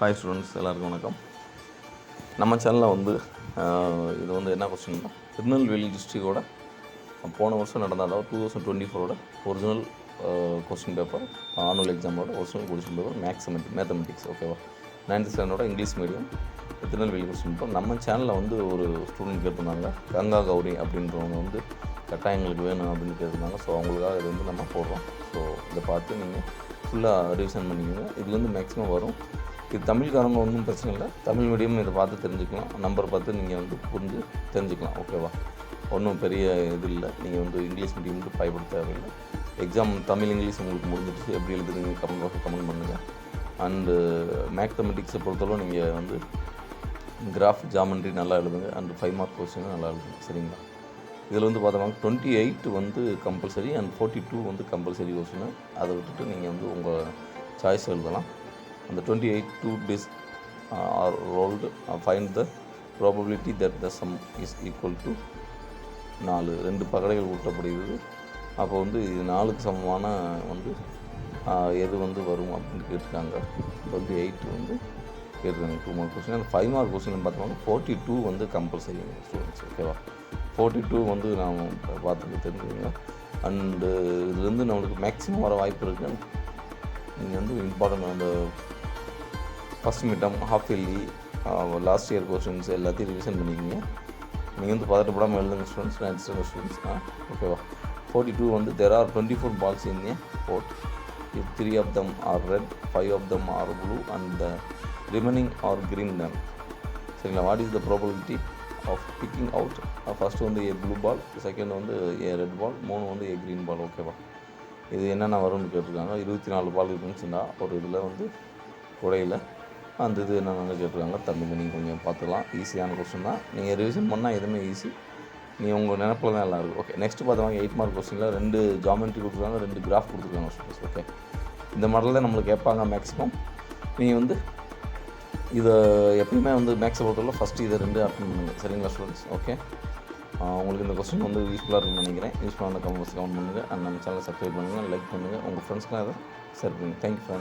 Hi students எல்லாருக்கும் வணக்கம். நம்ம சேனலில் வந்து இது வந்து என்ன கொஸ்டின்னா திருநெல்வேலி டிஸ்ட்ரிக்டோட போன வருஷம் நடந்த அதாவது டூ தௌசண்ட் டுவெண்ட்டி ஃபோரோட original question paper annual எக்ஸாமோட original question paper maths mathematics ஓகேவா ninth ஸ்டாண்டர்டோட English medium Tirunelveli question paper நம்ம சேனலில் வந்து ஒரு ஸ்டூடெண்ட் கேட்டிருந்தாங்க கங்கா கௌரி அப்படின்றவங்க வந்து கட்டாயம் எங்களுக்கு வேணும் அப்படின்னு கேட்டிருந்தாங்க. ஸோ அவங்களுக்காக இது வந்து நம்ம போடுறோம். ஸோ இதை பார்த்து நீங்கள் ஃபுல்லாக ரிவிஷன் பண்ணிக்கோங்க. இது வந்து மேக்ஸிமம் வரும். இது தமிழ்காரங்க ஒன்றும் பிரச்சனை இல்லை. தமிழ் மீடியம் இதை பார்த்து தெரிஞ்சுக்கலாம். நம்பர் பார்த்து நீங்கள் வந்து புரிஞ்சு தெரிஞ்சுக்கலாம். ஓகேவா ஒன்றும் பெரிய இது இல்லை. நீங்கள் வந்து இங்கிலீஷ் மீடியம் வந்து பயப்பட தேவையில்லை. எக்ஸாம் தமிழ் இங்கிலீஷ் உங்களுக்கு முடிஞ்சிடுச்சு. எப்படி எழுதுறீங்க? கமெண்ட் பாக்ஸ் கமெண்ட் பண்ணுங்கள் அண்டு மேத்தமெட்டிக்ஸை பொறுத்தளவு நீங்கள் வந்து கிராஃப் ஜாமெண்ட்ரி நல்லா எழுதுங்க. அண்ட் ஃபைவ் மார்க் கொஸ்டின் நல்லா எழுதுங்க. சரிங்களா? இதில் வந்து பார்த்தோம்னா டுவெண்ட்டி எயிட் வந்து கம்பல்சரி அண்ட் ஃபோர்ட்டி டூ வந்து கம்பல்சரி கொஸ்டின் அதை விட்டுட்டு நீங்கள் வந்து உங்கள் சாய்ஸ் எழுதலாம். அந்த twenty eight two dice are rolled find the probability that the sum is equal to நாலு. ரெண்டு பகடைகள் ஊட்டப்படுகிறது. அப்போ வந்து இது நாலுக்கு சமமான வந்து uh, எது வந்து வரும் அப்படின்னு கேட்டிருக்காங்க. டுவெண்ட்டி எயிட் வந்து கேட்டிருக்காங்க. டூ மார்க் கொஸ்டின் அந்த ஃபைவ் மார்க் கொஸ்டின் பார்த்தோம்னா ஃபோர்ட்டி டூ வந்து கம்பல்சரி ஸ்டூடெண்ட்ஸ் ஓகேவா ஃபோர்ட்டி டூ வந்து நாம் பார்த்துக்க தெரிஞ்சுக்கோங்க. அண்டு இதுலேருந்து நம்மளுக்கு மேக்ஸிமம் வர வாய்ப்பு இருக்குது நீங்கள் வந்து இம்பார்ட்டன்ட் அந்த first midterm half yearly last year questions எல்லாத்தையும் ரிவிஷன் பண்ணிக்கிங்க. நீங்கள் வந்து பதட்டப்படாமல் எழுதுங்க ஸ்டூடெண்ட்ஸ் நான் ஸ்டூடெண்ட்ஸ் ஆ ஓகேவா ஃபோர்ட்டி டூ வந்து there are twenty four balls in a court if three of them are red five of them are blue and the remaining are green then சரிங்களா what is the probability of picking out first வந்து a blue ball second வந்து ஏ red பால் மூணு வந்து ஏ green பால் ஓகேவா இது என்னென்ன வரும்னு கேட்டிருக்காங்க. இருபத்தி நாலு பால் இருந்துச்சுன்னா ஒரு இதில் வந்து குடையில் அந்த இது என்னென்னு கேட்டிருக்காங்க. தமிழ் நீங்கள் கொஞ்சம் பார்த்துக்கலாம். ஈஸியான கொஸ்டின் தான். நீங்கள் ரிவிஷன் பண்ணால் எதுவுமே ஈஸி நீ உங்கள் நினப்பில் தான் எல்லாம் இருக்குது ஓகே நெக்ஸ்ட் பார்த்தவங்க எயிட் மார்க் கொஸ்டினில் ரெண்டு ஜாமெண்ட்ரி கொடுத்துருக்காங்க ரெண்டு கிராஃப் கொடுத்துருக்காங்க ஸ்டூடெண்ட்ஸ் ஓகே இந்த மாடலில் தான் நம்மளுக்கு கேட்பாங்க மேக்ஸிமம் நீங்கள் வந்து இதை எப்பயுமே வந்து மேக்ஸை பொறுத்தவரை ஃபஸ்ட்டு இதை ரெண்டு அட்டன் பண்ணுங்கள் சரிங்களா ஸ்டூடெண்ட்ஸ் ஓகே உங்களுக்கு இந்த கொஸ்டின் வந்து யூஸ்ஃபுல்லாக இருக்கும்னு நினைக்கிறேன். யூஸ்ஃபுல்லான கமெண்ட்ஸ் கமெண்ட் பண்ணுங்கள் அண்ட் நம்ம சேனலை சப்ஸ்கிரைப் பண்ணுங்கள் லைக் பண்ணுங்கள் உங்கள் ஃப்ரெண்ட்ஸ்க்குலாம் அதை ஷேர் பண்ணுங்கள் தேங்க்யூ